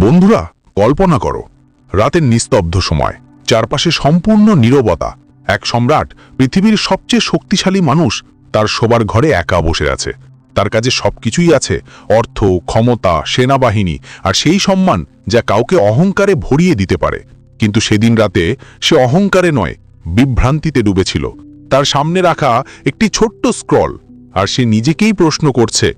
বন্ধুরা, কল্পনা করো, রাতের নিস্তব্ধ সময়, চারপাশে সম্পূর্ণ নীরবতা, এক সম্রাট, পৃথিবীর সবচেয়ে শক্তিশালী মানুষ, তার শোবার ঘরে একা বসে আছে। তার কাছে সবকিছুই আছে, অর্থ, ক্ষমতা, সেনাবাহিনী, আর সেই সম্মান যা কাউকে অহংকারে ভরিয়ে দিতে পারে। কিন্তু সেদিন রাতে সে অহংকারে নয়, বিভ্রান্তিতে ডুবেছিল। তার সামনে রাখা একটি ছোট্ট স্ক্রল, আর সে নিজেকেই প্রশ্ন করছে,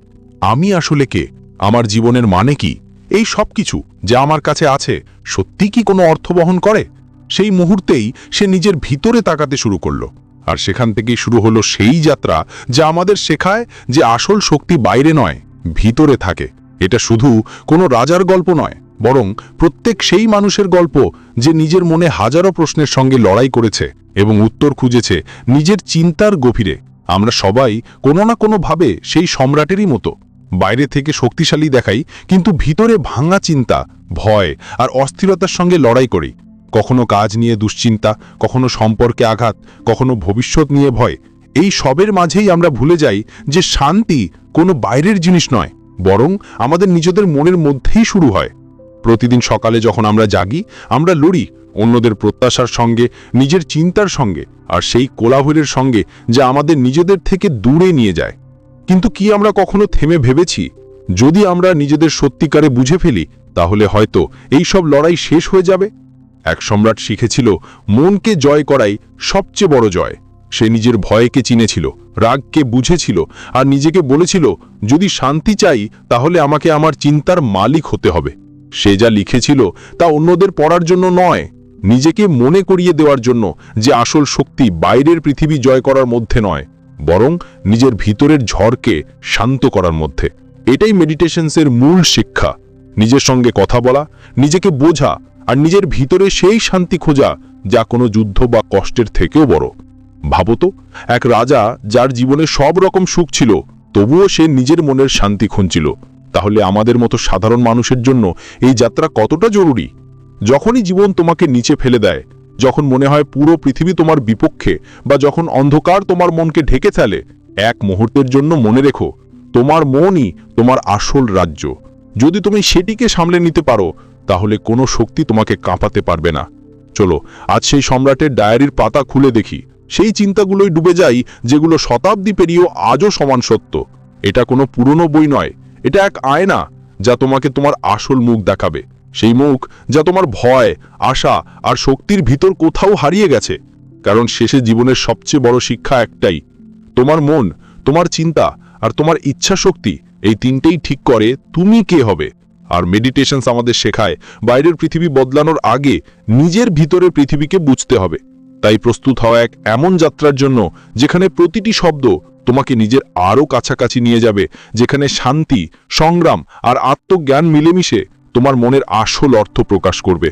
আমি আসলে কে? আমার জীবনের মানে কি? এই সব কিছু যা আমার কাছে আছে, সত্যি কি কোনো অর্থ বহন করে? সেই মুহূর্তেই সে নিজের ভিতরে তাকাতে শুরু করল। আর সেখান থেকেই শুরু হলো সেই যাত্রা যা আমাদের শেখায় যে আসল শক্তি বাইরে নয়, ভিতরে থাকে। এটা শুধু কোনো রাজার গল্প নয়, বরং প্রত্যেক সেই মানুষের গল্প যে নিজের মনে হাজারো প্রশ্নের সঙ্গে লড়াই করেছে এবং উত্তর খুঁজেছে নিজের চিন্তার গভীরে। আমরা সবাই কোনো না কোনোভাবে সেই সম্রাটেরই মতো বাইরে থেকে শক্তিশালী দেখাই, কিন্তু ভিতরে ভাঙা চিন্তা, ভয় আর অস্থিরতার সঙ্গে লড়াই করি। কখনো কাজ নিয়ে দুশ্চিন্তা, কখনো সম্পর্কে আঘাত, কখনো ভবিষ্যৎ নিয়ে ভয়। এই সবের মাঝেই আমরা ভুলে যাই যে শান্তি কোনো বাইরের জিনিস নয়, বরং আমাদের নিজেদের মনের মধ্যেই শুরু হয়। প্রতিদিন সকালে যখন আমরা জাগি, আমরা লড়ি অন্যদের প্রত্যাশার সঙ্গে, নিজের চিন্তার সঙ্গে, আর সেই কোলাহলের সঙ্গে যা আমাদের নিজেদের থেকে দূরে নিয়ে যায়। কিন্তু কি আমরা কখনো থেমে ভেবেছি? যদি আমরা নিজেদের সত্যিকারে বুঝে ফেলি, তাহলে হয়তো এই সব লড়াই শেষ হয়ে যাবে। এক সম্রাট শিখেছিল, মনকে জয় করাই সবচেয়ে বড় জয়। সে নিজের ভয়কে চিনেছিল, রাগকে বুঝেছিল, আর নিজেকে বলেছিল, যদি শান্তি চাই, তাহলে আমাকে আমার চিন্তার মালিক হতে হবে। সে যা লিখেছিল, তা অন্যদের পড়ার জন্য নয়। নিজেকে মনে করিয়ে দেওয়ার জন্য যে আসল শক্তি বাইরের পৃথিবী জয় করার মধ্যে নয়। বরং নিজের ভিতরের ঝড়কে শান্ত করার মধ্যে। এটাই মেডিটেশনসের মূল শিক্ষা। নিজের সঙ্গে কথা বলা, নিজেকে বোঝা আর নিজের ভিতরে সেই শান্তি খোঁজা যা কোনো যুদ্ধ বা কষ্টের থেকেও বড়। ভাবতো এক রাজা যার জীবনে সব রকম সুখ ছিল, তবুও সে নিজের মনের শান্তি খুঁজছিল। তাহলে আমাদের মতো সাধারণ মানুষের জন্য এই যাত্রা কতটা জরুরি? যখনই জীবন তোমাকে নিচে ফেলে দেয় যখন মনে হয় পুরো পৃথিবী তোমার বিপক্ষে বা যখন অন্ধকার তোমার মনকে ঢেকে ফেলে, এক মুহূর্তের জন্য মনে রেখো, তোমার মনই তোমার আসল রাজ্য। যদি তুমি সেটিকে সামলে নিতে পারো, তাহলে কোনো শক্তি তোমাকে কাঁপাতে পারবে না। চলো, আজ সেই সম্রাটের ডায়েরির পাতা খুলে দেখি। সেই চিন্তাগুলোই ডুবে যাই যেগুলো শতাব্দী পেরিয়েও আজও সমান সত্য। এটা কোনো পুরনো বই নয়, এটা এক আয়না যা তোমাকে তোমার আসল মুখ দেখাবে। সেই মুখ যা তোমার ভয়, আশা আর শক্তির ভিতর কোথাও হারিয়ে গেছে। কারণ শেষে জীবনের সবচেয়ে বড় শিক্ষা একটাই। তোমার মন, তোমার চিন্তা আর তোমার ইচ্ছা শক্তি এই তিনটেই ঠিক করে তুমি কে হবে। আর মেডিটেশনস আমাদের শেখায়, বাইরের পৃথিবী বদলানোর আগে নিজের ভিতরে পৃথিবীকে বুঝতে হবে। তাই প্রস্তুত হওয়া এক এমন যাত্রার জন্য যেখানে প্রতিটি শব্দ তোমাকে নিজের আরও কাছাকাছি নিয়ে যাবে, যেখানে শান্তি, সংগ্রাম আর আত্মজ্ঞান মিলেমিশে তোমার মনের আসল অর্থ প্রকাশ করবে।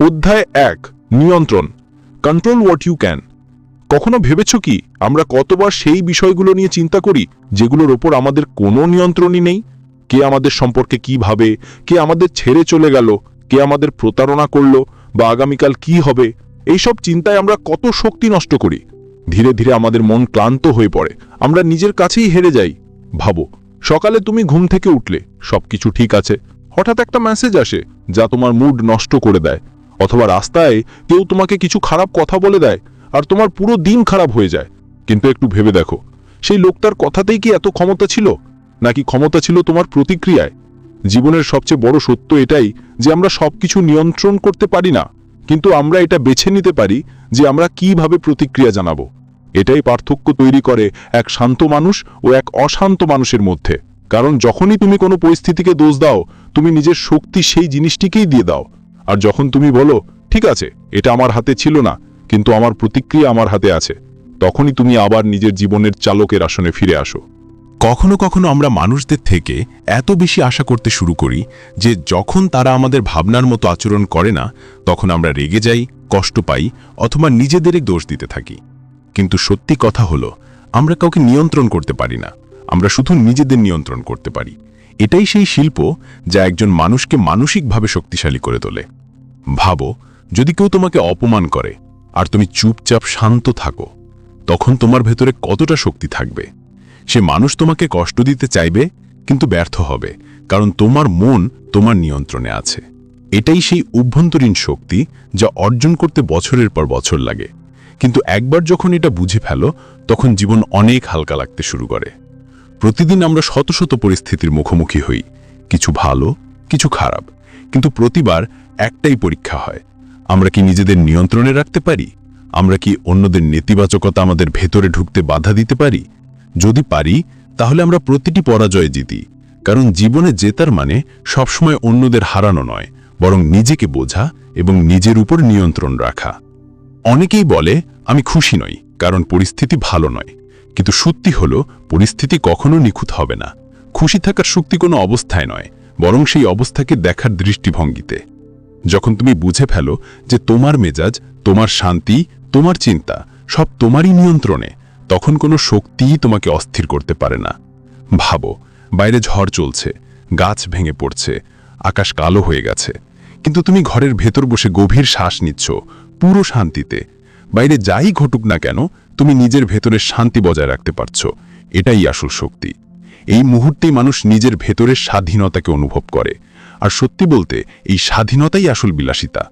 অধ্যায় এক, নিয়ন্ত্রণ। কন্ট্রোল হোয়াট ইউ ক্যান কখনো ভেবেছ কি, আমরা কতবার সেই বিষয়গুলো নিয়ে চিন্তা করি, যেগুলোর ওপর আমাদের কোনো নিয়ন্ত্রণই নেই? কে আমাদের সম্পর্কে কি ভাবে? কে আমাদের ছেড়ে চলে গেল? কে আমাদের প্রতারণা করল? বা আগামীকাল কি হবে? এইসব চিন্তায় আমরা কত শক্তি নষ্ট করি। ধীরে ধীরে আমাদের মন ক্লান্ত হয়ে পড়ে। আমরা নিজের কাছেই হেরে যাই। ভাবো, সকালে তুমি ঘুম থেকে উঠলে, সবকিছু ঠিক আছে। হঠাৎ একটা মেসেজ আসে যা তোমার মুড নষ্ট করে দেয়, অথবা রাস্তায় কেউ তোমাকে কিছু খারাপ কথা বলে দেয় আর তোমার পুরো দিন খারাপ হয়ে যায়। কিন্তু একটু ভেবে দেখো, সেই লোকটার কথাতেই কি এত ক্ষমতা ছিল? নাকি ক্ষমতা ছিল তোমার প্রতিক্রিয়ায়? জীবনের সবচেয়ে বড় সত্য এটাই যে আমরা সবকিছু নিয়ন্ত্রণ করতে পারি না, কিন্তু আমরা এটা বেছে নিতে পারি যে আমরা কীভাবে প্রতিক্রিয়া জানাব। এটাই পার্থক্য তৈরি করে এক শান্ত মানুষ ও এক অশান্ত মানুষের মধ্যে। কারণ যখনই তুমি কোনো পরিস্থিতিকে দোষ দাও, তুমি নিজের শক্তি সেই জিনিসটিকেই দিয়ে দাও। আর যখন তুমি বলো, ঠিক আছে, এটা আমার হাতে ছিল না, কিন্তু আমার প্রতিক্রিয়া আমার হাতে আছে, তখনই তুমি আবার নিজের জীবনের চালকের আসনে ফিরে আসো। কখনো কখনো আমরা মানুষদের থেকে এত বেশি আশা করতে শুরু করি যে যখন তারা আমাদের ভাবনার মতো আচরণ করে না, তখন আমরা রেগে যাই, কষ্ট পাই, অথবা নিজেদেরই দোষ দিতে থাকি। কিন্তু সত্যি কথা হলো, আমরা কাউকে নিয়ন্ত্রণ করতে পারি না। আমরা শুধু নিজেদের নিয়ন্ত্রণ করতে পারি। এটাই সেই শিল্প যা একজন মানুষকে মানসিকভাবে শক্তিশালী করে তোলে। ভাবো, যদি কেউ তোমাকে অপমান করে আর তুমি চুপচাপ শান্ত থাকো, তখন তোমার ভেতরে কতটা শক্তি থাকবে? সে মানুষ তোমাকে কষ্ট দিতে চাইবে, কিন্তু ব্যর্থ হবে, কারণ তোমার মন তোমার নিয়ন্ত্রণে আছে। এটাই সেই অভ্যন্তরীণ শক্তি যা অর্জন করতে বছরের পর বছর লাগে। কিন্তু একবার যখন এটা বুঝে ফেলো, তখন জীবন অনেক হালকা লাগতে শুরু করে। প্রতিদিন আমরা শত শত পরিস্থিতির মুখোমুখি হই। কিছু ভালো, কিছু খারাপ। কিন্তু প্রতিবার একটাই পরীক্ষা হয়। আমরা কি নিজেদের নিয়ন্ত্রণে রাখতে পারি? আমরা কি অন্যদের নেতিবাচকতা আমাদের ভেতরে ঢুকতে বাধা দিতে পারি? যদি পারি, তাহলে আমরা প্রতিটি পরাজয়ে জিতি। কারণ জীবনে জেতার মানে সবসময় অন্যদের হারানো নয়, বরং নিজেকে বোঝা এবং নিজের উপর নিয়ন্ত্রণ রাখা। অনেকেই বলে, আমি খুশি নই, কারণ পরিস্থিতি ভালো নয়। কিন্তু সত্যি হলো, পরিস্থিতি কখনো নিখুঁত হবে না। খুশি থাকার শক্তি কোনো অবস্থায় নয়, বরং সেই অবস্থাকে দেখার দৃষ্টিভঙ্গিতে। যখন তুমি বুঝে ফেলো যে তোমার মেজাজ, তোমার শান্তি, তোমার চিন্তা সব তোমারই নিয়ন্ত্রণে, তখন কোনো শক্তিই তোমাকে অস্থির করতে পারে না। ভাবো, বাইরে ঝড় চলছে, গাছ ভেঙে পড়ছে, আকাশ কালো হয়ে গেছে। কিন্তু তুমি ঘরের ভেতর বসে গভীর শ্বাস নিচ্ছ, পুরো শান্তিতে। বাইরে যাই ঘটুক না কেন তুমি নিজের ভেতরের শান্তি বজায় রাখতে পারছ। এটাই আসল শক্তি। এই মুহূর্তেই মানুষ নিজের ভেতরের স্বাধীনতাকে অনুভব করে। আর সত্যি বলতে, এই স্বাধীনতাই আসল বিলাসিতা।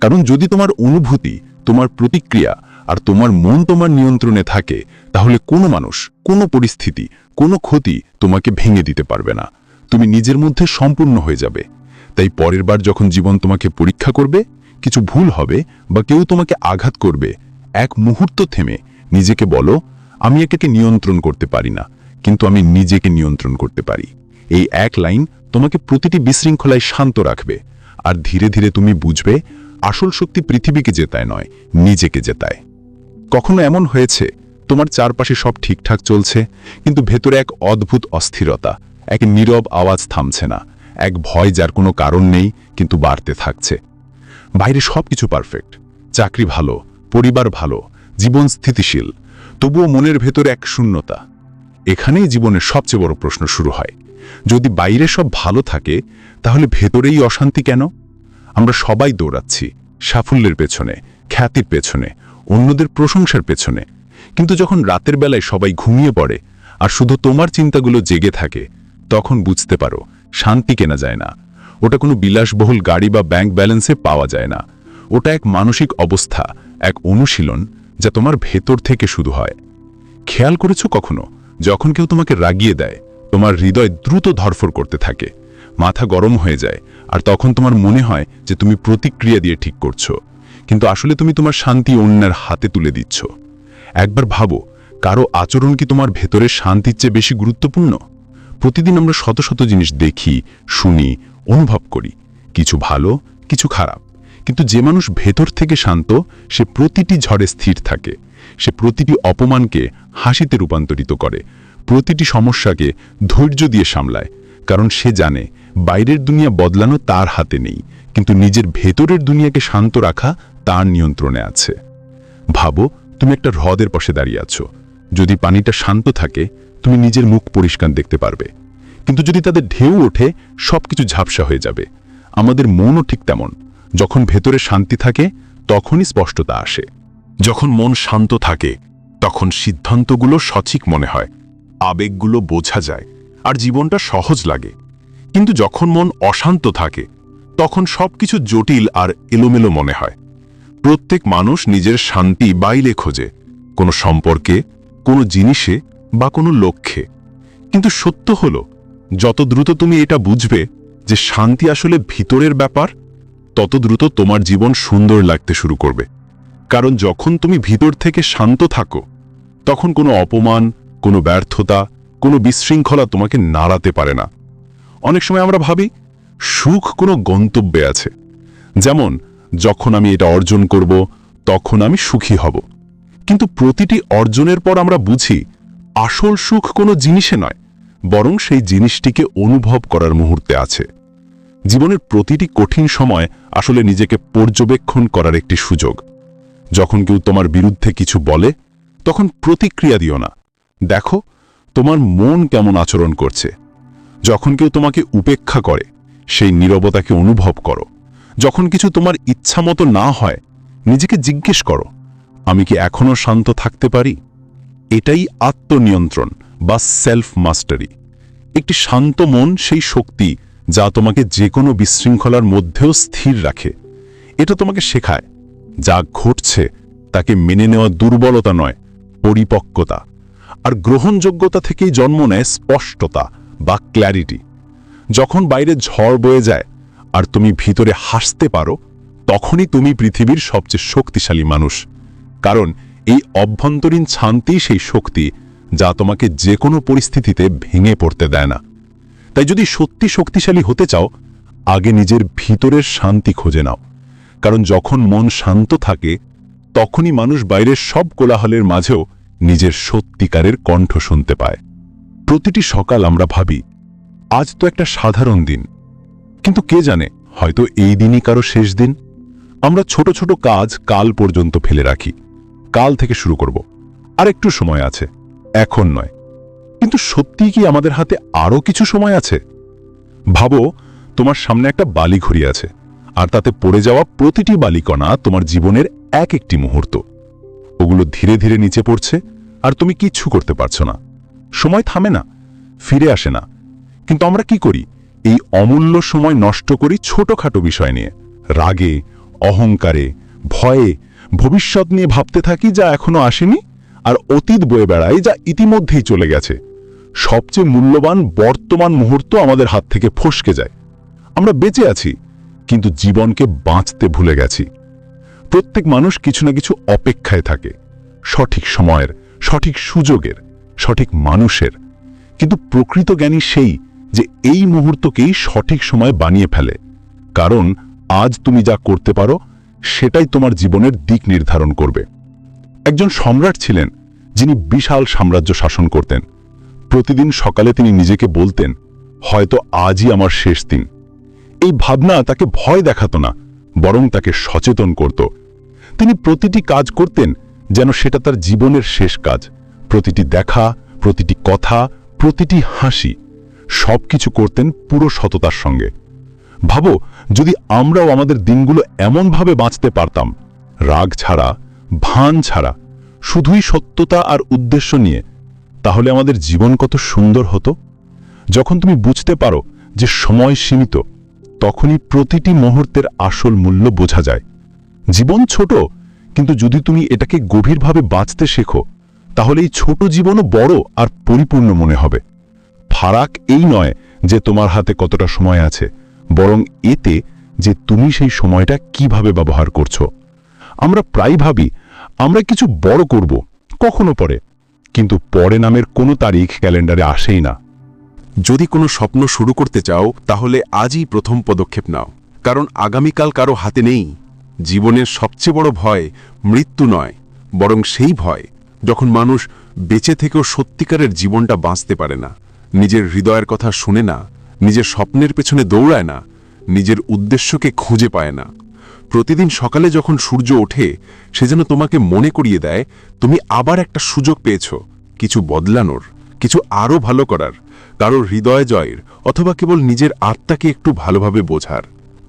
কারণ যদি তোমার অনুভূতি, তোমার প্রতিক্রিয়া আর তোমার মন তোমার নিয়ন্ত্রণে থাকে, তাহলে কোনো মানুষ, কোনো পরিস্থিতি, কোনো ক্ষতি তোমাকে ভেঙে দিতে পারবে না। তুমি নিজের মধ্যে সম্পূর্ণ হয়ে যাবে। তাই পরের বার যখন জীবন তোমাকে পরীক্ষা করবে, কিছু ভুল হবে বা কেউ তোমাকে আঘাত করবে, এক মুহূর্ত থেমে নিজেকে বলো, আমি একে নিয়ন্ত্রণ করতে পারি না, কিন্তু আমি নিজেকে নিয়ন্ত্রণ করতে পারি। এই এক লাইন তোমাকে প্রতিটি বিশৃঙ্খলায় শান্ত রাখবে, আর ধীরে ধীরে তুমি বুঝবে, আসল শক্তি পৃথিবীকে জেতায় নয়, নিজেকে জেতায়। কখনো এমন হয়েছে, তোমার চারপাশে সব ঠিকঠাক চলছে, কিন্তু ভেতরে এক অদ্ভুত অস্থিরতা, এক নীরব আওয়াজ থামছে না, এক ভয় যার কোনো কারণ নেই, কিন্তু বাড়তে থাকছে। বাইরে সব কিছু পারফেক্ট, চাকরি ভালো, পরিবার ভালো জীবন স্থিতিশীল, তবুও মনের ভেতরে এক শূন্যতা। এখানেই জীবনের সবচেয়ে বড় প্রশ্ন শুরু হয়। যদি বাইরে সব ভালো থাকে, তাহলে ভেতরেই অশান্তি কেন? আমরা সবাই দৌড়াচ্ছি, সাফল্যের পেছনে, খ্যাতির পেছনে, অন্যদের প্রশংসার পেছনে। কিন্তু যখন রাতের বেলায় সবাই ঘুমিয়ে পড়ে, আর শুধু তোমার চিন্তাগুলো জেগে থাকে, তখন বুঝতে পারো, শান্তি কেনা যায় না। ওটা কোনো বিলাসবহুল গাড়ি বা ব্যাংক ব্যালেন্সে পাওয়া যায় না। ওটা এক মানসিক অবস্থা, এক অনুশীলন যা তোমার ভেতর থেকে শুরু হয়। খেয়াল করেছ কখনো? যখন কেউ তোমাকে রাগিয়ে দেয়, তোমার হৃদয় দ্রুত ধরফর করতে থাকে। মাথা গরম হয়ে যায়, আর তখন তোমার মনে হয় যে তুমি প্রতিক্রিয়া দিয়ে ঠিক করছ। কিন্তু আসলে তুমি তোমার শান্তি অন্যের হাতে তুলে দিচ্ছ। একবার ভাবো, কারও আচরণ কি তোমার ভেতরের শান্তির চেয়ে বেশি গুরুত্বপূর্ণ? প্রতিদিন আমরা শত শত জিনিস দেখি, শুনি, অনুভব করি। কিছু ভালো, কিছু খারাপ। কিন্তু যে মানুষ ভেতর থেকে শান্ত, সে প্রতিটি ঝড়ে স্থির থাকে। সে প্রতিটি অপমানকে হাসিতে রূপান্তরিত করে। প্রতিটি সমস্যাকে ধৈর্য দিয়ে সামলায়। কারণ সে জানে, বাইরের দুনিয়া বদলানো তার হাতে নেই। কিন্তু নিজের ভেতরের দুনিয়াকে শান্ত রাখা তার নিয়ন্ত্রণে আছে। ভাবো, তুমি একটা হ্রদের পাশে দাঁড়িয়ে আছো। যদি পানিটা শান্ত থাকে, তুমি নিজের মুখ পরিষ্কার দেখতে পারবে। কিন্তু যদি তাদের ঢেউ ওঠে, সবকিছু ঝাপসা হয়ে যাবে। আমাদের মনও ঠিক তেমন। যখন ভেতরে শান্তি থাকে, তখনই স্পষ্টতা আসে। যখন মন শান্ত থাকে, তখন সিদ্ধান্তগুলো সঠিক মনে হয়, আবেগগুলো বোঝা যায়, আর জীবনটা সহজ লাগে। কিন্তু যখন মন অশান্ত থাকে, তখন সবকিছু জটিল আর এলোমেলো মনে হয়। প্রত্যেক মানুষ নিজের শান্তি বাইলে খোঁজে, কোনো সম্পর্কে, কোনো জিনিসে বা কোনো লক্ষ্যে। কিন্তু সত্য হলো, যত দ্রুত তুমি এটা বুঝবে যে শান্তি আসলে ভিতরের ব্যাপার তত দ্রুত তোমার জীবন সুন্দর লাগতে শুরু করবে। কারণ যখন তুমি ভিতর থেকে শান্ত থাকো, তখন কোনো অপমান, কোনো ব্যর্থতা, কোনো বিশৃঙ্খলা তোমাকে নাড়াতে পারে না। অনেক সময় আমরা ভাবি, সুখ কোনো গন্তব্যে আছে। যেমন, যখন আমি এটা অর্জন করব, তখন আমি সুখী হব। কিন্তু প্রতিটি অর্জনের পর আমরা বুঝি, আসল সুখ কোনো জিনিসে নয়, বরং সেই জিনিসটিকে অনুভব করার মুহূর্তে আছে। জীবনের প্রতিটি কঠিন সময় আসলে নিজেকে পর্যবেক্ষণ করার একটি সুযোগ। যখন কেউ তোমার বিরুদ্ধে কিছু বলে, তখন প্রতিক্রিয়া দিও না। দেখো, তোমার মন কেমন আচরণ করছে। যখন কেউ তোমাকে উপেক্ষা করে, সেই নীরবতাকে অনুভব করো। যখন কিছু তোমার ইচ্ছা মতো না হয়, নিজেকে জিজ্ঞেস করো, আমি কি এখনও শান্ত থাকতে পারি? এটাই আত্মনিয়ন্ত্রণ বা সেলফ মাস্টারি একটি শান্ত মন সেই শক্তি যা তোমাকে যে কোনো বিশৃঙ্খলার মধ্যেও স্থির রাখে। এটা তোমাকে শেখায়, যা ঘটছে তাকে মেনে নেওয়া দুর্বলতা নয়, পরিপক্কতা। আর গ্রহণযোগ্যতা থেকেই জন্ম নেয় স্পষ্টতা বা ক্ল্যারিটি যখন বাইরে ঝড় বয়ে যায় আর তুমি ভিতরে হাসতে পারো, তখনই তুমি পৃথিবীর সবচেয়ে শক্তিশালী মানুষ। কারণ এই অভ্যন্তরীণ শান্তি সেই শক্তি যা তোমাকে যে কোনো পরিস্থিতিতে ভেঙে পড়তে দেয় না। তাই যদি সত্যি শক্তিশালী হতে চাও, আগে নিজের ভিতরের শান্তি খুঁজে নাও। কারণ যখন মন শান্ত থাকে, তখনই মানুষ বাইরের সব কোলাহলের মাঝেও নিজের সত্যিকারের কণ্ঠ শুনতে পায়। প্রতিটি সকাল আমরা ভাবি, আজ তো একটা সাধারণ দিন। কিন্তু কে জানে, হয়তো এই দিনই কারও শেষ দিন? আমরা ছোট ছোট কাজ কাল পর্যন্ত ফেলে রাখি। কাল থেকে শুরু করব। আর একটু সময় আছে, এখন নয়। কিন্তু সত্যিই কি আমাদের হাতে আরও কিছু সময় আছে? ভাবো, তোমার সামনে একটা বালি ঘড়ি আছে, আর তাতে পড়ে যাওয়া প্রতিটি বালিকণা তোমার জীবনের এক একটি মুহূর্ত। ওগুলো ধীরে ধীরে নিচে পড়ছে, আর তুমি কিচ্ছু করতে পারছ না। সময় থামে না, ফিরে আসে না। কিন্তু আমরা কি করি? এই অমূল্য সময় নষ্ট করি ছোটখাটো বিষয় নিয়ে। রাগে, অহংকারে, ভয়ে, ভবিষ্যৎ নিয়ে ভাবতে থাকি যা এখনও আসেনি, আর অতীত বয়ে বেড়াই যা ইতিমধ্যেই চলে গেছে। সবচেয়ে মূল্যবান বর্তমান মুহূর্ত আমাদের হাত থেকে ফসকে যায়। আমরা বেঁচে আছি, কিন্তু জীবনকে বাঁচতে ভুলে গেছি। প্রত্যেক মানুষ কিছু না কিছু অপেক্ষায় থাকে। সঠিক সময়ের, সঠিক সুযোগের, সঠিক মানুষের। কিন্তু প্রকৃত জ্ঞানী সেই যে এই মুহূর্তকেই সঠিক সময় বানিয়ে ফেলে। কারণ আজ তুমি যা করতে পারো, সেটাই তোমার জীবনের দিক নির্ধারণ করবে। একজন সম্রাট ছিলেন, যিনি বিশাল সাম্রাজ্য শাসন করতেন। প্রতিদিন সকালে তিনি নিজেকে বলতেন, হয়তো আজই আমার শেষ দিন। এই ভাবনা তাকে ভয় দেখাত না, বরং তাকে সচেতন করত। তিনি প্রতিটি কাজ করতেন যেন সেটা তার জীবনের শেষ কাজ। প্রতিটি দেখা, প্রতিটি কথা, প্রতিটি হাসি, সবকিছু করতেন পুরো সততার সঙ্গে। ভাবো, যদি আমরাও আমাদের দিনগুলো এমনভাবে বাঁচতে পারতাম, রাগ ছাড়া, ভান ছাড়া, শুধুই সত্যতা আর উদ্দেশ্য নিয়ে তাহলে আমাদের জীবন কত সুন্দর হতো? যখন তুমি বুঝতে পারো যে সময় সীমিত, তখনই প্রতিটি মুহূর্তের আসল মূল্য বোঝা যায়। জীবন ছোট, কিন্তু যদি তুমি এটাকে গভীরভাবে বাঁচতে শেখো, তাহলে এই ছোট জীবনও বড় আর পরিপূর্ণ মনে হবে। ফারাক এই নয় যে তোমার হাতে কতটা সময় আছে, বরং এতে যে তুমি সেই সময়টা কীভাবে ব্যবহার করছ। আমরা প্রায় ভাবি, আমরা কিছু বড় করব, কখনো পরে। কিন্তু পরে নামের কোনো তারিখ ক্যালেন্ডারে আসেই না। যদি কোনো স্বপ্ন শুরু করতে চাও, তাহলে আজই প্রথম পদক্ষেপ নাও। কারণ আগামীকাল কারও হাতে নেই। জীবনের সবচেয়ে বড় ভয় মৃত্যু নয়, বরং সেই ভয় যখন মানুষ বেঁচে থেকেও সত্যিকারের জীবনটা বাঁচতে পারে না। নিজের হৃদয়ের কথা শুনে না, নিজের স্বপ্নের পেছনে দৌড়ায় না, নিজের উদ্দেশ্যকে খুঁজে পায় না। প্রতিদিন সকালে যখন সূর্য ওঠে, সে যেন তোমাকে মনে করিয়ে দেয়, তুমি আবার একটা সুযোগ পেয়েছ, কিছু বদলানোর, কিছু আরও ভালো করার কারও হৃদয় জয়ের, অথবা কেবল নিজের আত্মাকে একটু ভালোভাবে বোঝার।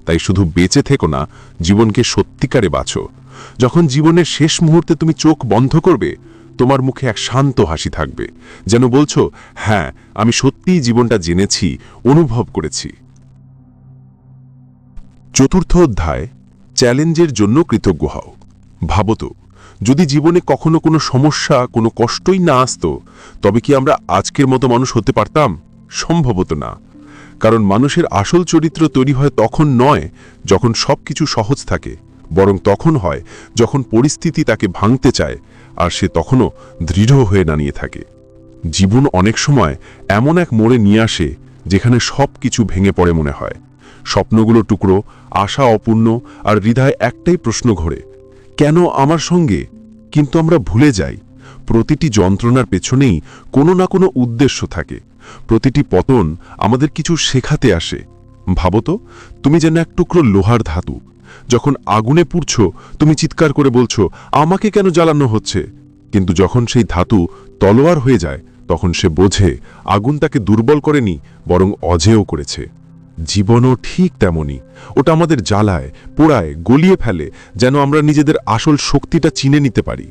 তাই শুধু বেঁচে থেকো না, জীবনকে সত্যিকারে বাঁচো। যখন জীবনের শেষ মুহূর্তে তুমি চোখ বন্ধ করবে, তোমার মুখে এক শান্ত হাসি থাকবে, যেন বলছো হ্যাঁ আমি সত্যিই জীবনটা জেনেছি, অনুভব করেছি। চতুর্থ অধ্যায় চ্যালেঞ্জের জন্য কৃতজ্ঞ হও। ভাবো তো যদি জীবনে কখনো কোনো সমস্যা, কোনো কষ্টই না আসতো, তবে কি আমরা আজকের মতো মানুষ হতে পারতাম? সম্ভবত না। কারণ মানুষের আসল চরিত্র তৈরি হয় তখন নয় যখন সব কিছু সহজ থাকে, বরং তখন হয় যখন পরিস্থিতি তাকে ভাঙতে চায় আর সে তখনও দৃঢ় হয়ে দাঁড়িয়ে থাকে। জীবন অনেক সময় এমন এক মোড়ে নিয়ে আসে যেখানে সব কিছু ভেঙে পড়ে মনে হয়। স্বপ্নগুলো টুকরো, আশা অপূর্ণ আর হৃদয় একটাই প্রশ্ন ঘোরে, কেন আমার সঙ্গে? কিন্তু আমরা ভুলে যাই, প্রতিটি যন্ত্রণার পেছনেই কোনো না কোনো উদ্দেশ্য থাকে, প্রতিটি পতন আমাদের কিছু শেখাতে আসে। ভাবো তো, তুমি যেন এক টুকরো লোহার ধাতু, যখন আগুনে পুড়ছ, তুমি চিৎকার করে বলছো, আমাকে কেন জ্বালানো হচ্ছে? কিন্তু যখন সেই ধাতু তলোয়ার হয়ে যায়, তখন সে বোঝে, আগুন তাকে দুর্বল করেনি, বরং অজেয় করেছে। জীবনও ঠিক তেমনই ওটা আমাদের জ্বালায়, পোড়ায়, গলিয়ে ফেলে, যেন আমরা নিজেদের আসল শক্তিটা চিনে নিতে পারি।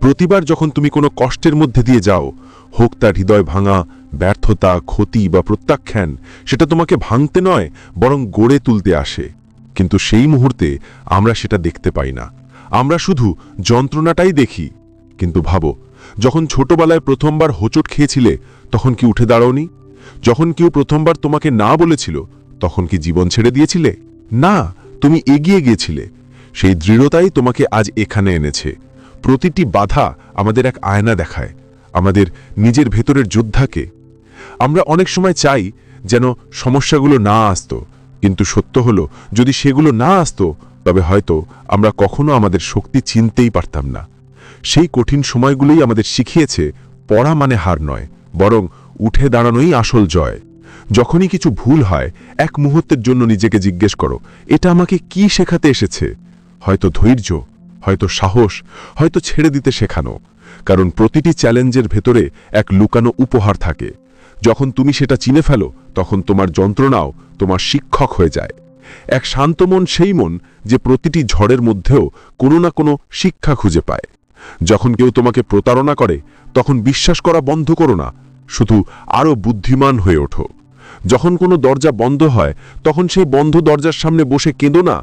প্রতিবার যখন তুমি কোনো কষ্টের মধ্যে দিয়ে যাও, হোক তার হৃদয় ভাঙা, ব্যর্থতা, ক্ষতি বা প্রত্যাখ্যান, সেটা তোমাকে ভাঙতে নয়, বরং গড়ে তুলতে আসে। কিন্তু সেই মুহূর্তে আমরা সেটা দেখতে পাই না। আমরা শুধু যন্ত্রণাটাই দেখি। কিন্তু ভাবো, যখন ছোটবেলায় প্রথমবার হোঁচট খেয়েছিলে, তখন কি উঠে দাঁড়াওনি? যখন কেউ প্রথমবার তোমাকে না বলেছিল তখন কি জীবন ছেড়ে দিয়েছিলে? না, তুমি এগিয়ে গিয়েছিলে। সেই দৃঢ়তাই তোমাকে আজ এখানে এনেছে। প্রতিটি বাধা আমাদের এক আয়না দেখায়, আমাদের নিজের ভেতরের যোদ্ধাকে। আমরা অনেক সময় চাই যেন সমস্যাগুলো না আসতো, কিন্তু সত্য হলো, যদি সেগুলো না আসতো, তবে হয়তো আমরা কখনো আমাদের শক্তি চিনতেই পারতাম না। সেই কঠিন সময়গুলোই আমাদের শিখিয়েছে, পড়া মানে হার নয়, বরং উঠে দাঁড়ানোই আসল জয়। যখনই কিছু ভুল হয়, এক মুহূর্তের জন্য নিজেকে জিজ্ঞেস করো, এটা আমাকে কি শেখাতে এসেছে? হয়তো ধৈর্য, হয়তো সাহস, হয়তো ছেড়ে দিতে শেখানো, কারণ প্রতিটি চ্যালেঞ্জের ভেতরে এক লুকানো উপহার থাকে। যখন তুমি সেটা চিনে ফেলো, তখন তোমার যন্ত্রণাও তোমার শিক্ষক হয়ে যায়। এক শান্ত মন সেই মন যে প্রতিটি ঝড়ের মধ্যেও কোনো না কোনো শিক্ষা খুঁজে পায়। যখন কেউ তোমাকে প্রতারণা করে, তখন বিশ্বাস করা বন্ধ করো না, শুধু আরও বুদ্ধিমান হয়ে ওঠো। যখন কোনো দরজা বন্ধ হয়, তখন সেই বন্ধ দরজার সামনে বসে কেঁদো না।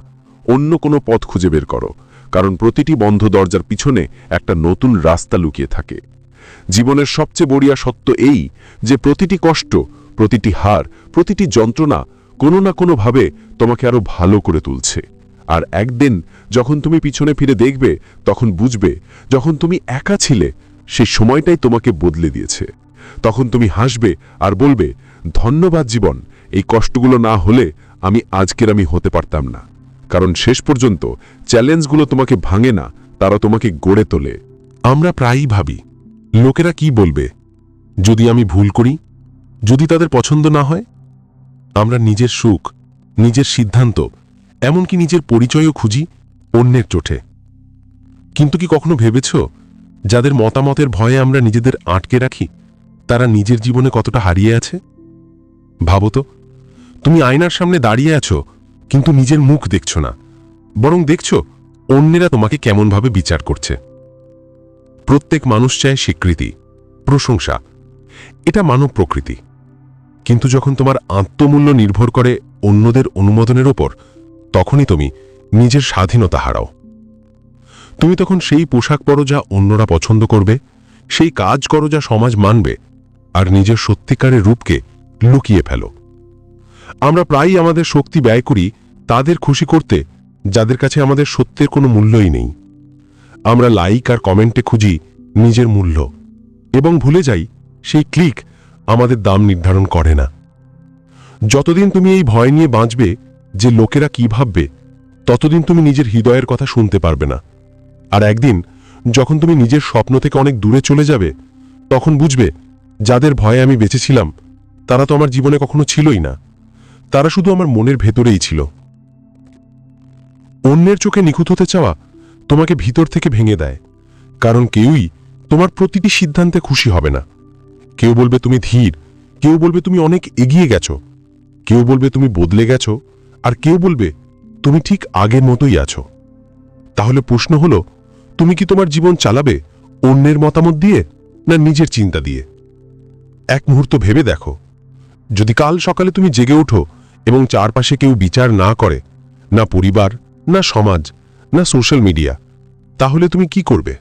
অন্য কোনো পথ খুঁজে বের করো, কারণ প্রতিটি বন্ধ দরজার পিছনে একটা নতুন রাস্তা লুকিয়ে থাকে। জীবনের সবচেয়ে বড়িয়া সত্য এই যে প্রতিটি কষ্ট, প্রতিটি হার, প্রতিটি যন্ত্রণা কোনো না কোনোভাবে তোমাকে আরও ভালো করে তুলছে। আর একদিন যখন তুমি পিছনে ফিরে দেখবে, তখন বুঝবে, যখন তুমি একা ছিলে, সেই সময়টাই তোমাকে বদলে দিয়েছে। তখন তুমি হাসবে আর বলবে ধন্যবাদ জীবন, এই কষ্টগুলো না হলে আমি আজকের আমি হতে পারতাম না। কারণ শেষ পর্যন্ত চ্যালেঞ্জগুলো তোমাকে ভাঙে না, তারা তোমাকে গড়ে তোলে। আমরা প্রায়ই ভাবি, লোকেরা কি বলবে? যদি আমি ভুল করি? যদি তাদের পছন্দ না হয়? আমরা নিজের সুখ, নিজের সিদ্ধান্ত, এমনকি নিজের পরিচয়ও খুঁজি অন্যের চোটে কিন্তু কি কখনো ভেবেছ, যাদের মতামতের ভয়ে আমরা নিজেদের আটকে রাখি, তারা নিজের জীবনে কতটা হারিয়ে আছে? ভাবো তো, তুমি আয়নার সামনে দাঁড়িয়ে আছো, কিন্তু নিজের মুখ দেখছ না। বরং দেখছ, অন্যেরা তোমাকে কেমনভাবে বিচার করছে। প্রত্যেক মানুষ চায় স্বীকৃতি, প্রশংসা। এটা মানব প্রকৃতি। কিন্তু যখন তোমার আত্মমূল্য নির্ভর করে অন্যদের অনুমোদনের ওপর, তখনই তুমি নিজের স্বাধীনতা হারাও। তুমি তখন সেই পোশাক পরো যা অন্যরা পছন্দ করবে, সেই কাজ করো যা সমাজ মানবে, আর নিজের সত্যিকারের রূপকে লুকিয়ে ফেলো। আমরা প্রায়ই আমাদের শক্তি ব্যয় করি তাদের খুশি করতে, যাদের কাছে আমাদের সত্যের কোনো মূল্যই নেই। আমরা লাইক আর কমেন্টে খুঁজি নিজের মূল্য এবং ভুলে যাই সেই ক্লিক আমাদের দাম নির্ধারণ করে না। যতদিন তুমি এই ভয় নিয়ে বাঁচবে যে লোকেরা কি ভাববে, ততদিন তুমি নিজের হৃদয়ের কথা শুনতে পারবে না। আর একদিন যখন তুমি নিজের স্বপ্ন থেকে অনেক দূরে চলে যাবে, তখন বুঝবে যাদের ভয়ে আমি বেঁচেছিলাম তারা তো আমার জীবনে কখনো ছিলই না। তারা শুধু আমার মনের ভেতরেই ছিল। অন্যের চোখে নিখুঁত হতে চাওয়া তোমাকে ভিতর থেকে ভেঙে দেয়। কারণ কেউই তোমার প্রতিটি সিদ্ধান্তে খুশি হবে না। কেউ বলবে তুমি ধীর, কেউ বলবে তুমি অনেক এগিয়ে গেছো। কেউ বলবে তুমি বদলে গেছো, আর কেউ বলবে তুমি ঠিক আগের মতোই আছো। তাহলে প্রশ্ন হলো, তুমি কি তোমার জীবন চালাবে অন্যের মতামত দিয়ে না নিজের চিন্তা দিয়ে? এক মুহূর্ত ভেবে দেখো। যদি কাল সকালে তুমি জেগে ওঠো এবং চারপাশে কেউ বিচার না করে, না পরিবার, না সমাজ, না সোশ্যাল মিডিয়া তাহলে তুমি কি করবে?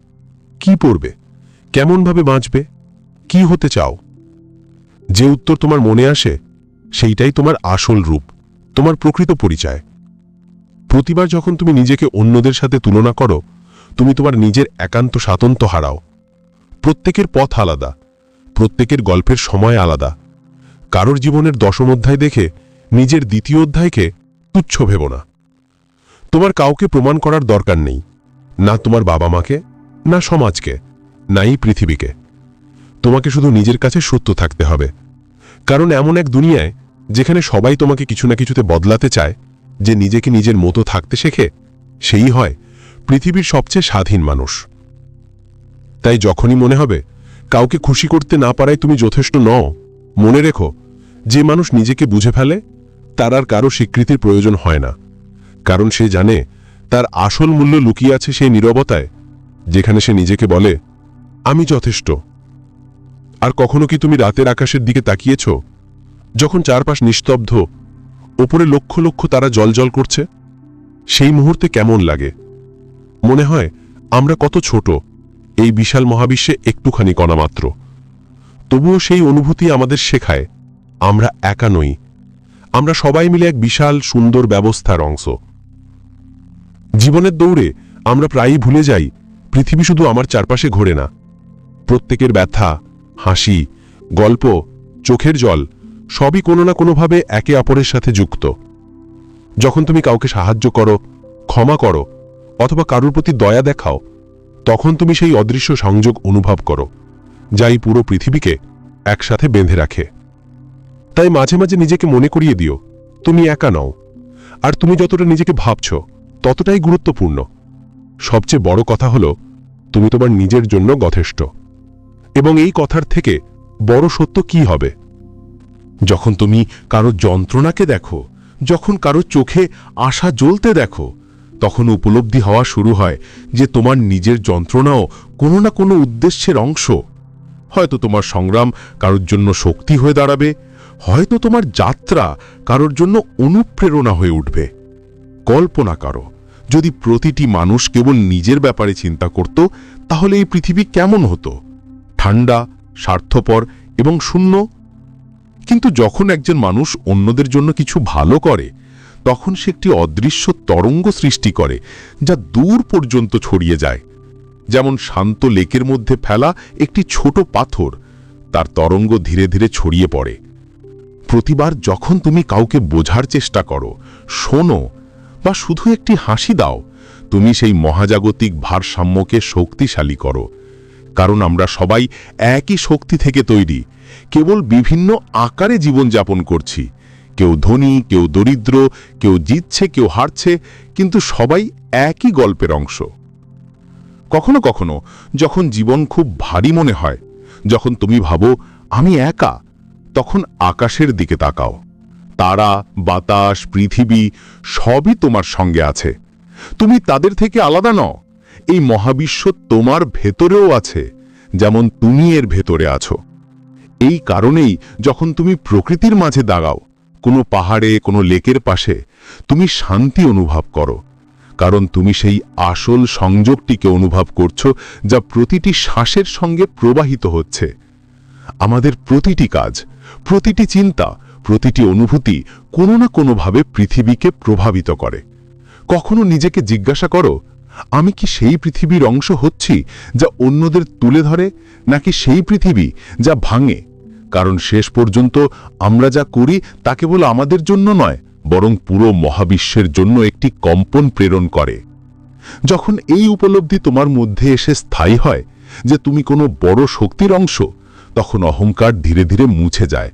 কি পড়বে? কেমনভাবে বাঁচবে? কি হতে চাও? যে উত্তর তোমার মনে আসে, সেইটাই তোমার আসল রূপ, তোমার প্রকৃত পরিচয়। প্রতিবার যখন তুমি নিজেকে অন্যদের সাথে তুলনা করো, তুমি তোমার নিজের একান্ত স্বাতন্ত হারাও। প্রত্যেকের পথ আলাদা, প্রত্যেকের গল্পের সময় আলাদা। কারোর জীবনের দশম অধ্যায় দেখে নিজের দ্বিতীয় অধ্যায়কে তুচ্ছ ভেব না। তোমার কাউকে প্রমাণ করার দরকার নেই, না তোমার বাবা মাকে না সমাজকে নাই পৃথিবীকে। তোমাকে শুধু নিজের কাছে সত্য থাকতে হবে। কারণ এমন এক দুনিয়ায় যেখানে সবাই তোমাকে কিছু না কিছুতে বদলাতে চায়, যে নিজেকে নিজের মতো থাকতে শেখে, সেই হয় পৃথিবীর সবচেয়ে স্বাধীন মানুষ। তাই যখনই মনে হবে কাউকে খুশি করতে না পারায় তুমি যথেষ্ট নও, মনে রেখো যে মানুষ নিজেকে বুঝে ফেলে, তার আর কারও স্বীকৃতির প্রয়োজন হয় না। কারণ সে জানে, তার আসল মূল্য লুকিয়ে আছে সেই নীরবতায়, যেখানে সে নিজেকে বলে, আমি যথেষ্ট। আর কখনো কি তুমি রাতের আকাশের দিকে তাকিয়েছ, যখন চারপাশ নিস্তব্ধ, ওপরে লক্ষ লক্ষ তারা জলজল করছে? সেই মুহূর্তে কেমন লাগে? মনে হয়, আমরা কত ছোট, এই বিশাল মহাবিশ্বে একটুখানি কণামাত্র। তবুও সেই অনুভূতি আমাদের শেখায় আমরা একা নই। আমরা সবাই মিলে এক বিশাল, সুন্দর ব্যবস্থার অংশ। জীবনের দৌড়ে আমরা প্রায়ই ভুলে যাই, পৃথিবী শুধু আমার চারপাশে ঘোরে না। প্রত্যেকের ব্যথা, হাসি, গল্প, চোখের জল, সবই কোনো না কোনোভাবে একে অপরের সাথে যুক্ত। যখন তুমি কাউকে সাহায্য করো, ক্ষমা করো, অথবা কারোর প্রতি দয়া দেখাও, তখন তুমি সেই অদৃশ্য সংযোগ অনুভব করো যাই পুরো পৃথিবীকে একসাথে বেঁধে রাখে। তাই মাঝে মাঝে নিজেকে মনে করিয়ে দিও। তুমি একা নও। আর তুমি যতটা নিজেকে ভাবছ, ততটাই গুরুত্বপূর্ণ। সবচেয়ে বড় কথা হলো, তুমি তোমার নিজের জন্য যথেষ্ট। এবং এই কথার থেকে বড় সত্য কি হবে? যখন তুমি কারও যন্ত্রণাকে দেখো, যখন কারও চোখে আশা জ্বলতে দেখো, তখন উপলব্ধি হওয়া শুরু হয় যে তোমার নিজের যন্ত্রণাও কোনো না কোনো উদ্দেশ্যের অংশ। হয়তো তোমার সংগ্রাম কারোর জন্য শক্তি হয়ে দাঁড়াবে হয়তো তোমার যাত্রা কারোর জন্য অনুপ্রেরণা হয়ে উঠবে। কল্পনা করো, যদি প্রতিটি মানুষ কেবল নিজের ব্যাপারে চিন্তা করত, তাহলে এই পৃথিবী কেমন হতো? ঠান্ডা, স্বার্থপর এবং শূন্য? কিন্তু যখন একজন মানুষ অন্যদের জন্য কিছু ভালো করে, তখন সে একটি অদৃশ্য তরঙ্গ সৃষ্টি করে, যা দূর পর্যন্ত ছড়িয়ে যায়। যেমন শান্ত লেকের মধ্যে ফেলা একটি ছোট পাথর, তার তরঙ্গ ধীরে ধীরে ছড়িয়ে পড়ে। প্রতিবার যখন তুমি কাউকে বোঝার চেষ্টা করো, শোনো বা শুধু একটি হাসি দাও, তুমি সেই মহাজাগতিক ভারসাম্যকে শক্তিশালী করো। কারণ আমরা সবাই একই শক্তি থেকে তৈরি, কেবল বিভিন্ন আকারে জীবনযাপন করছি। কেউ ধনী, কেউ দরিদ্র, কেউ জিতছে, কেউ হারছে, কিন্তু সবাই একই গল্পের অংশ। কখনো কখনো যখন জীবন খুব ভারী মনে হয়, যখন তুমি ভাবো, আমি একা তখন আকাশের দিকে তাকাও। তারা, বাতাস, পৃথিবী সবই তোমার সঙ্গে আছে। তুমি তাদের থেকে আলাদা নও। এই মহাবিশ্ব তোমার ভেতরেও আছে, যেমন তুমি এর ভেতরে আছো। এই কারণেই যখন তুমি প্রকৃতির মাঝে দাঁড়াও, কোনো পাহাড়ে, কোনো লেকের পাশে, তুমি শান্তি অনুভব করো। কারণ তুমি সেই আসল সংযোগটিকে অনুভব করছ, যা প্রতিটি শ্বাসের সঙ্গে প্রবাহিত হচ্ছে। আমাদের প্রতিটি কাজ, প্রতিটি চিন্তা, প্রতিটি অনুভূতি কোনো না কোনোভাবে পৃথিবীকে প্রভাবিত করে। কখনো নিজেকে জিজ্ঞাসা করো, আমি কি সেই পৃথিবীর অংশ হচ্ছি যা অন্যদের তুলে ধরে, নাকি সেই পৃথিবী যা ভাঙে? কারণ শেষ পর্যন্ত আমরা যা করি তা কেবল আমাদের জন্য নয়, বরং পুরো মহাবিশ্বের জন্য একটি কম্পন প্রেরণ করে। যখন এই উপলব্ধি তোমার মধ্যে এসে স্থায়ী হয় যে তুমি কোনো বড় শক্তির অংশ তখন অহংকার ধীরে ধীরে মুছে যায়।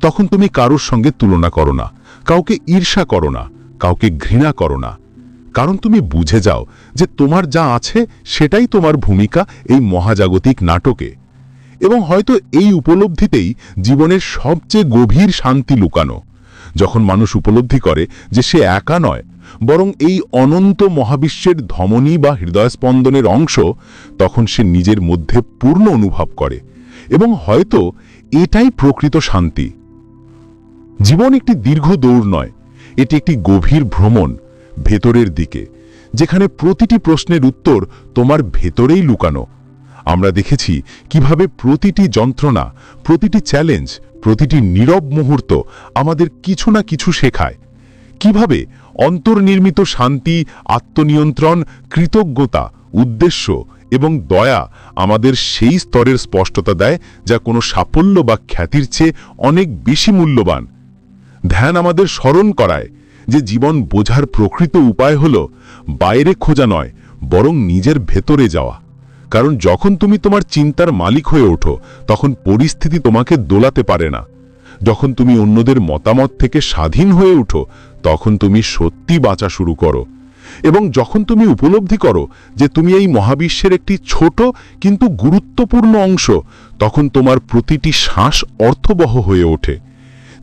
তখন তুমি কারোর সঙ্গে তুলনা করো না, কাউকে ঈর্ষা করো না, কাউকে ঘৃণা করো না। কারণ তুমি বুঝে যাও যে তোমার যা আছে সেটাই তোমার ভূমিকা এই মহাজাগতিক নাটকে। এবং হয়তো এই উপলব্ধিতেই জীবনের সবচেয়ে গভীর শান্তি লুকানো। যখন মানুষ উপলব্ধি করে যে সে একা নয়, বরং এই অনন্ত মহাবিশ্বের ধমনী বা হৃদয়স্পন্দনের অংশ, তখন সে নিজের মধ্যে পূর্ণ অনুভব করে। এবং হয়তো এটাই প্রকৃত শান্তি। জীবন একটি দীর্ঘ দৌড় নয়, এটি একটি গভীর ভ্রমণ ভেতরের দিকে, যেখানে প্রতিটি প্রশ্নের উত্তর তোমার ভেতরেই লুকানো। আমরা দেখেছি কীভাবে প্রতিটি যন্ত্রণা, প্রতিটি চ্যালেঞ্জ, প্রতিটি নীরব মুহূর্ত আমাদের কিছু না কিছু শেখায়। কীভাবে অন্তর্নির্মিত শান্তি, আত্মনিয়ন্ত্রণ, কৃতজ্ঞতা, উদ্দেশ্য এবং দয়া আমাদের সেই স্তরের স্পষ্টতা দেয় যা কোনো সাফল্য বা খ্যাতির চেয়ে অনেক বেশি মূল্যবান। ধ্যান আমাদের স্মরণ করায় যে জীবন বোঝার প্রকৃত উপায় হল বাইরে খোঁজা নয়, বরং নিজের ভেতরে যাওয়া। কারণ যখন তুমি তোমার চিন্তার মালিক হয়ে ওঠো, তখন পরিস্থিতি তোমাকে দোলাতে পারে না। যখন তুমি অন্যদের মতামত থেকে স্বাধীন হয়ে উঠো তখন তুমি সত্যি বাঁচা শুরু করো। এবং যখন তুমি উপলব্ধি করো যে তুমি এই মহাবিশ্বের একটি ছোট কিন্তু গুরুত্বপূর্ণ অংশ, তখন তোমার প্রতিটি শ্বাস অর্থবহ হয়ে ওঠে।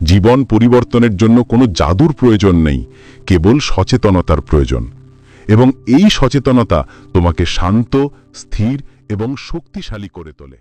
জীবন পরিবর্তনের জন্য কোনো জাদুর প্রয়োজন নেই, কেবল সচেতনতার প্রয়োজন। এবং এই সচেতনতা তোমাকে শান্ত, স্থির এবং শক্তিশালী করে তোলে।